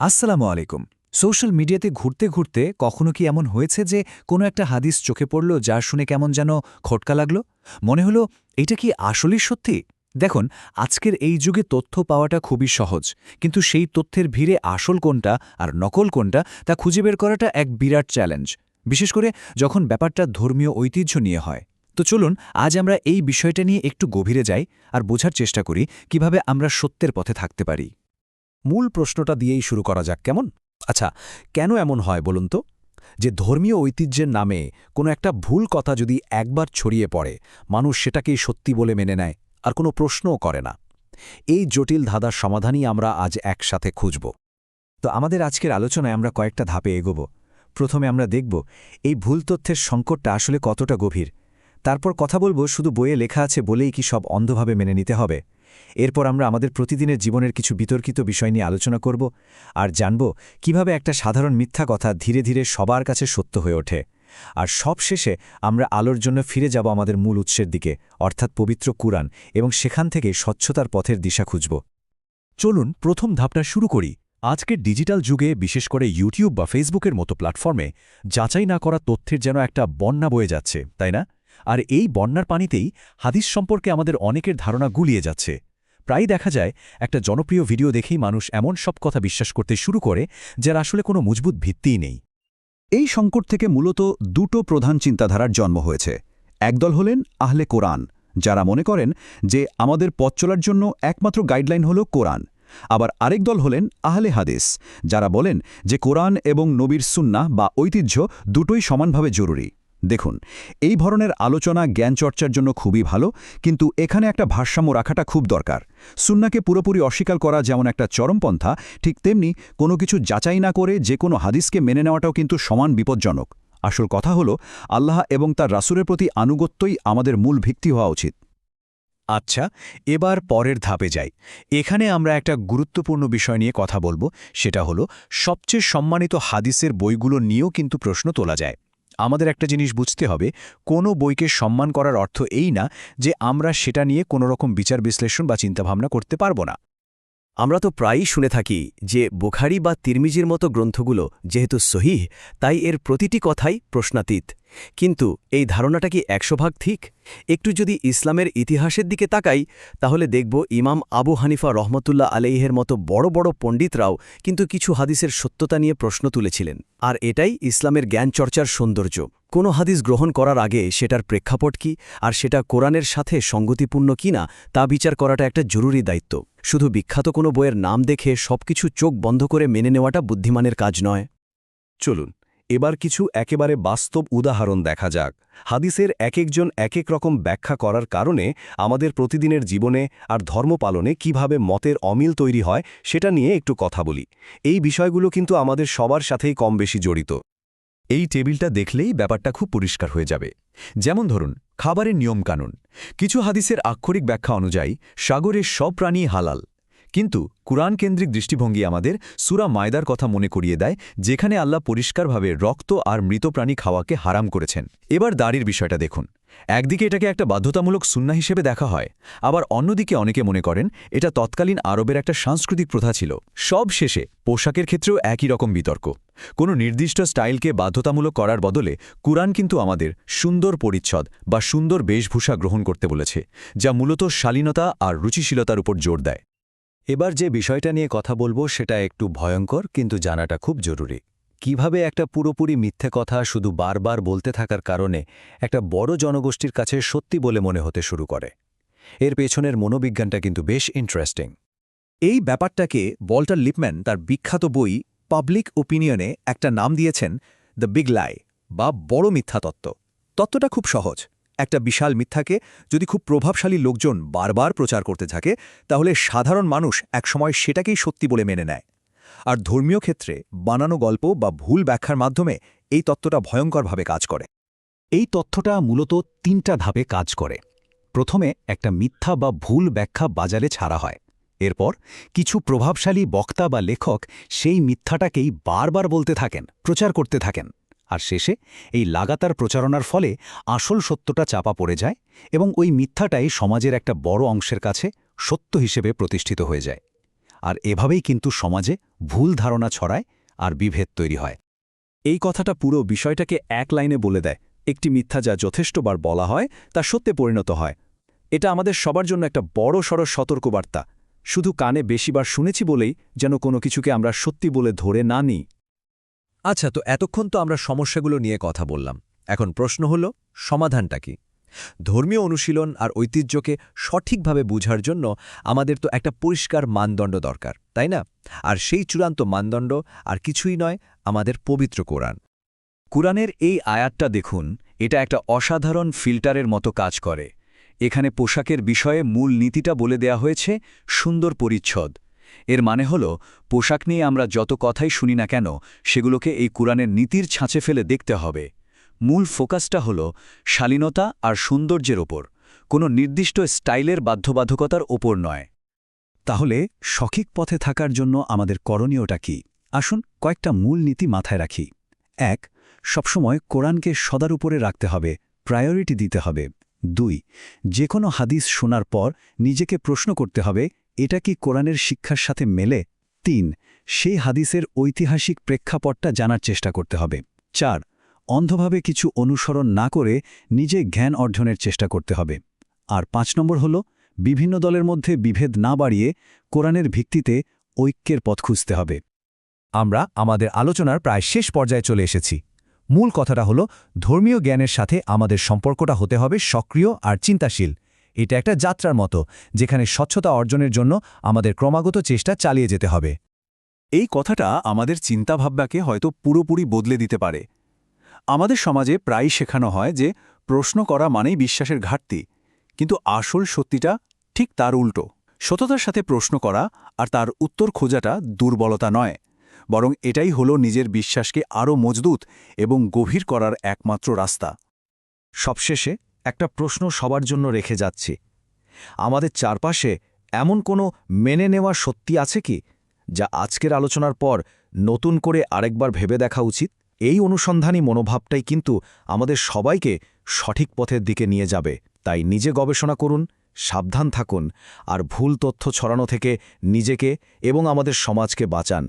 আসসালামু আলাইকুম। সোশ্যাল মিডিয়াতে ঘুরতে ঘুরতে কখনো কি এমন হয়েছে যে কোনো একটা হাদিস চোখে পড়ল যা শুনে কেমন যেন খটকা লাগল? মনে হলো, এটা কি আসলেই সত্যি? দেখুন, আজকের এই যুগে তথ্য পাওয়াটা খুবই সহজ, কিন্তু সেই তথ্যের ভিড়ে আসল কোনটা আর নকল কোনটা তা খুঁজে বের করাটা এক বিরাট চ্যালেঞ্জ। বিশেষ করে যখন ব্যাপারটা ধর্মীয় ঐতিহ্য নিয়ে হয়। তো চলুন, আজ আমরা এই বিষয়টা নিয়ে একটু গভীরে যাই আর বোঝার চেষ্টা করি কীভাবে আমরা সত্যের পথে থাকতে পারি। মূল প্রশ্নটা দিয়েই শুরু করা যাক, কেমন? আচ্ছা কেন এমন হয় বলুন তো? যে ধর্মীয় ঐতিহ্যের নামে কোনো একটা ভুল কথা যদি একবার ছড়িয়ে পড়ে, মানুষ সেটাকেই সত্যি বলে মেনে নেয়, আর কোনো প্রশ্নও করে না। এই জটিল ধাঁধার সমাধানই আমরা আজ একসাথে খুঁজব। তো আমাদের আজকের আলোচনায় আমরা কয়েকটা ধাপে এগোব। প্রথমে আমরা দেখব, এই ভুল তথ্যের সংকটটা আসলে কতটা গভীর? তারপর কথা বলব, শুধু বইয়ে লেখা আছে বলেই কি সব অন্ধভাবে মেনে নিতে হবে? এরপর আমরা আমাদের প্রতিদিনের জীবনের কিছু বিতর্কিত বিষয় নিয়ে আলোচনা করব আর জানব কীভাবে একটা সাধারণ মিথ্যা কথা ধীরে ধীরে সবার কাছে সত্য হয়ে ওঠে। আর সব শেষে আমরা আলোর জন্য ফিরে যাব আমাদের মূল উৎসের দিকে, অর্থাৎ পবিত্র কুরআন, এবং সেখান থেকে স্বচ্ছতার পথের দিশা খুঁজব। চলুন প্রথম ধাপটা শুরু করি। আজকের ডিজিটাল যুগে, বিশেষ করে ইউটিউব বা ফেসবুকের মতো প্ল্যাটফর্মে, যাচাই না করা তথ্যের যেন একটা বন্যা বয়ে যাচ্ছে, তাই না? আর এই বন্যার পানিতেই হাদিস সম্পর্কে আমাদের অনেকের ধারণা গুলিয়ে যাচ্ছে। প্রায় দেখা যায়, একটা জনপ্রিয় ভিডিও দেখেই মানুষ এমন সব কথা বিশ্বাস করতে শুরু করে, যার আসলে কোনো মজবুত ভিত্তিই নেই। এই সংকট থেকে মূলত দুটো প্রধান চিন্তাধারার জন্ম হয়েছে। একদল হলেন আহলে কোরআন, যারা মনে করেন যে আমাদের পথ চলার জন্য একমাত্র গাইডলাইন হল কোরআন। আবার আরেক দল হলেন আহলে হাদিস, যারা বলেন যে কোরআন এবং নবীর সুন্না বা ঐতিহ্য দুটোই সমানভাবে জরুরি। দেখুন, এই ধরনের আলোচনা জ্ঞান চর্চার জন্য খুবই ভালো, কিন্তু এখানে একটা ভারসাম্য রাখাটা খুব দরকার। সুন্নাকে পুরোপুরি অস্বীকার করা যেমন একটা চরমপন্থা, ঠিক তেমনি কোনো কিছু যাচাই না করে যে কোনো হাদিসকে মেনে নেওয়াটাও কিন্তু সমান বিপজ্জনক। আসল কথা হলো, আল্লাহ এবং তার রাসুরের প্রতি আনুগত্যই আমাদের মূল ভিত্তি হওয়া উচিত। আচ্ছা এবার পরের ধাপে যাই। এখানে আমরা একটা গুরুত্বপূর্ণ বিষয় নিয়ে কথা বলব, সেটা হলো, সবচেয়ে সম্মানিত হাদিসের বইগুলো নিয়েও কিন্তু প্রশ্ন তোলা যায়। আমাদের একটা জিনিস বুঝতে হবে, কোনো বইকে সম্মান করার অর্থ এই না যে আমরা সেটা নিয়ে কোনো রকম বিচার, বিশ্লেষণ বা চিন্তাভাবনা করতে পারব না। আমরা তো প্রায়ই শুনে থাকি যে বোখারি বা তিরমিজির মতো গ্রন্থগুলো যেহেতু সহিহ, তাই এর প্রতিটি কথাই প্রশ্নাতীত। কিন্তু এই ধারণাটা কি একশো ভাগ ঠিক? একটু যদি ইসলামের ইতিহাসের দিকে তাকাই, তাহলে দেখব ইমাম আবু হানিফা রহমতুল্লাহ আলাইহের মতো বড় বড় পণ্ডিতরাও কিন্তু কিছু হাদিসের সত্যতা নিয়ে প্রশ্ন তুলেছিলেন। আর এটাই ইসলামের জ্ঞান চর্চার সৌন্দর্য। কোনো হাদিস গ্রহণ করার আগে সেটার প্রেক্ষাপট কি, আর সেটা কোরআনের সাথে সঙ্গতিপূর্ণ কিনা তা বিচার করাটা একটা জরুরি দায়িত্ব। শুধু বিখ্যাত কোনো বইয়ের নাম দেখে সবকিছু চোখ বন্ধ করে মেনে নেওয়াটা বুদ্ধিমানের কাজ নয়। চলুন এবার কিছু একেবারে বাস্তব উদাহরণ দেখা যাক। হাদিসের এক একজন এক এক রকম ব্যাখ্যা করার কারণে আমাদের প্রতিদিনের জীবনে আর ধর্ম পালনে কীভাবে মতের অমিল তৈরি হয় সেটা নিয়ে একটু কথা বলি। এই বিষয়গুলো কিন্তু আমাদের সবার সাথেই কম বেশি জড়িত। এই টেবিলটা দেখলেই ব্যাপারটা খুব পরিষ্কার হয়ে যাবে। যেমন ধরুন, খাবারের নিয়মকানুন। কিছু হাদিসের আক্ষরিক ব্যাখ্যা অনুযায়ী, সাগরের সব প্রাণী হালাল। কিন্তু কুরআন কেন্দ্রিক দৃষ্টিভঙ্গি আমাদের সুরা মায়দার কথা মনে করিয়ে দেয়, যেখানে আল্লাহ পরিষ্কারভাবে রক্ত আর মৃত প্রাণী খাওয়াকে হারাম করেছেন। এবার দাড়ির বিষয়টা দেখুন। একদিকে এটাকে একটা বাধ্যতামূলক সুন্না হিসেবে দেখা হয়, আবার অন্যদিকে অনেকে মনে করেন এটা তৎকালীন আরবের একটা সাংস্কৃতিক প্রথা ছিল। সব শেষে পোশাকের ক্ষেত্রেও একই রকম বিতর্ক। কোনো নির্দিষ্ট স্টাইলকে বাধ্যতামূলক করার বদলে কুরআন কিন্তু আমাদের সুন্দর পরিচ্ছদ বা সুন্দর বেশভূষা গ্রহণ করতে বলেছে, যা মূলত শালীনতা আর রুচিশীলতার উপর জোর দেয়। এবার যে বিষয়টা নিয়ে কথা বলব সেটা একটু ভয়ঙ্কর, কিন্তু জানাটা খুব জরুরি। কীভাবে একটা পুরোপুরি মিথ্যে কথা শুধু বারবার বলতে থাকার কারণে একটা বড় জনগোষ্ঠীর কাছে সত্যি বলে মনে হতে শুরু করে? এর পেছনের মনোবিজ্ঞানটা কিন্তু বেশ ইন্টারেস্টিং এই ব্যাপারটাকে বল্টার লিপম্যান তার বিখ্যাত বই পাবলিক ওপিনিয়নে একটা নাম দিয়েছেন, দ্য বিগ লাই বা বড় মিথ্যা তত্ত্ব তত্ত্বটা খুব সহজ। একটা বিশাল মিথ্যাকে যদি খুব প্রভাবশালী লোকজন বারবার প্রচার করতে থাকে, তাহলে সাধারণ মানুষ একসময় সেটাকেই সত্যি বলে মেনে নেয়। আর ধর্মীয় ক্ষেত্রে বানানো গল্প বা ভুল ব্যাখ্যার মাধ্যমে এই তত্ত্বটা ভয়ঙ্করভাবে কাজ করে। এই তথ্যটা মূলত তিনটা ধাপে কাজ করে। প্রথমে একটা মিথ্যা বা ভুল ব্যাখ্যা বাজারে ছাড়া হয়। এরপর কিছু প্রভাবশালী বক্তা বা লেখক সেই মিথ্যাটাকেই বারবার বলতে থাকেন, প্রচার করতে থাকেন। আর শেষে এই লাগাতার প্রচারণার ফলে আসল সত্যটা চাপা পড়ে যায় এবং ওই মিথ্যাটাই সমাজের একটা বড় অংশের কাছে সত্য হিসেবে প্রতিষ্ঠিত হয়ে যায়। আর এভাবেই কিন্তু সমাজে ভুল ধারণা ছড়ায় আর বিভেদ তৈরি হয়। এই কথাটা পুরো বিষয়টাকে এক লাইনে বলে দেয়। একটি মিথ্যা যা যথেষ্টবার বলা হয়, তা সত্যে পরিণত হয়। এটা আমাদের সবার জন্য একটা বড় সড় সতর্কবার্তা। শুধু কানে বেশিবার শুনেছি বলেই যেন কোনো কিছুকে আমরা সত্যি বলে ধরে না নিই। আচ্ছা তো এতক্ষণ তো আমরা সমস্যাগুলো নিয়ে কথা বললাম। এখন প্রশ্ন হল, সমাধানটা কি? ধর্মীয় অনুশীলন আর ঐতিহ্যকে সঠিকভাবে বুঝার জন্য আমাদের তো একটা পরিষ্কার মানদণ্ড দরকার, তাই না? আর সেই চূড়ান্ত মানদণ্ড আর কিছুই নয় আমাদের পবিত্র কোরআন। কোরআনের এই আয়াতটা দেখুন, এটা একটা অসাধারণ ফিল্টারের মতো কাজ করে। এখানে পোশাকের বিষয়ে মূল নীতিটা বলে দেয়া হয়েছে, সুন্দর পরিচ্ছদ। এর মানে হল, পোশাক নিয়ে আমরা যত কথাই শুনি না কেন, সেগুলোকে এই কোরআনের নীতির ছাঁচে ফেলে দেখতে হবে। মূল ফোকাসটা হল শালীনতা আর সৌন্দর্যের ওপর, কোনো নির্দিষ্ট স্টাইলের বাধ্যবাধকতার ওপর নয়। তাহলে, সঠিক পথে থাকার জন্য আমাদের করণীয়টা কি? আসুন কয়েকটা মূল নীতি মাথায় রাখি। এক, সবসময় কোরআনকে সদার উপরে রাখতে হবে, প্রায়োরিটি দিতে হবে। দুই যে কোনো হাদিস শোনার পর নিজেকে প্রশ্ন করতে হবে এটা কি কোরআনের শিক্ষার সাথে মেলে? তিন, সেই হাদিসের ঐতিহাসিক প্রেক্ষাপটটা জানার চেষ্টা করতে হবে। চার, অন্ধভাবে কিছু অনুসরণ না করে নিজে জ্ঞান অর্জনের চেষ্টা করতে হবে। আর পাঁচ নম্বর হল, বিভিন্ন দলের মধ্যে বিভেদ না বাড়িয়ে কোরআনের ভিত্তিতে ঐক্যের পথ খুঁজতে হবে। আমরা আমাদের আলোচনার প্রায় শেষ পর্যায়ে চলে এসেছি। মূল কথাটা হলো, ধর্মীয় জ্ঞানের সাথে আমাদের সম্পর্কটা হতে হবে সক্রিয় আর চিন্তাশীল। এটা একটা যাত্রার মতো, যেখানে স্বচ্ছতা অর্জনের জন্য আমাদের ক্রমাগত চেষ্টা চালিয়ে যেতে হবে। এই কথাটা আমাদের চিন্তাভাবনাকে হয়তো পুরোপুরি বদলে দিতে পারে। আমাদের সমাজে প্রায়ই শেখানো হয় যে, প্রশ্ন করা মানেই বিশ্বাসের ঘাটতি, কিন্তু আসল সত্যিটা ঠিক তার উল্টো। সততার সাথে প্রশ্ন করা আর তার উত্তর খোঁজাটা দুর্বলতা নয়, বরং এটাই হলো নিজের বিশ্বাসকে আরও মজবুত এবং গভীর করার একমাত্র রাস্তা। সবশেষে একটা প্রশ্ন সবার জন্য রেখে যাচ্ছি। আমাদের চারপাশে এমন কোনো মেনে নেওয়া সত্যি আছে কি, যা আজকের আলোচনার পর নতুন করে আরেকবার ভেবে দেখা উচিত? এই অনুসন্ধানী মনোভাবটাই কিন্তু আমাদের সবাইকে সঠিক পথের দিকে নিয়ে যাবে। তাই নিজে গবেষণা করুন, সাবধান থাকুন, আর ভুল তথ্য ছড়ানো থেকে নিজেকে এবং আমাদের সমাজকে বাঁচান।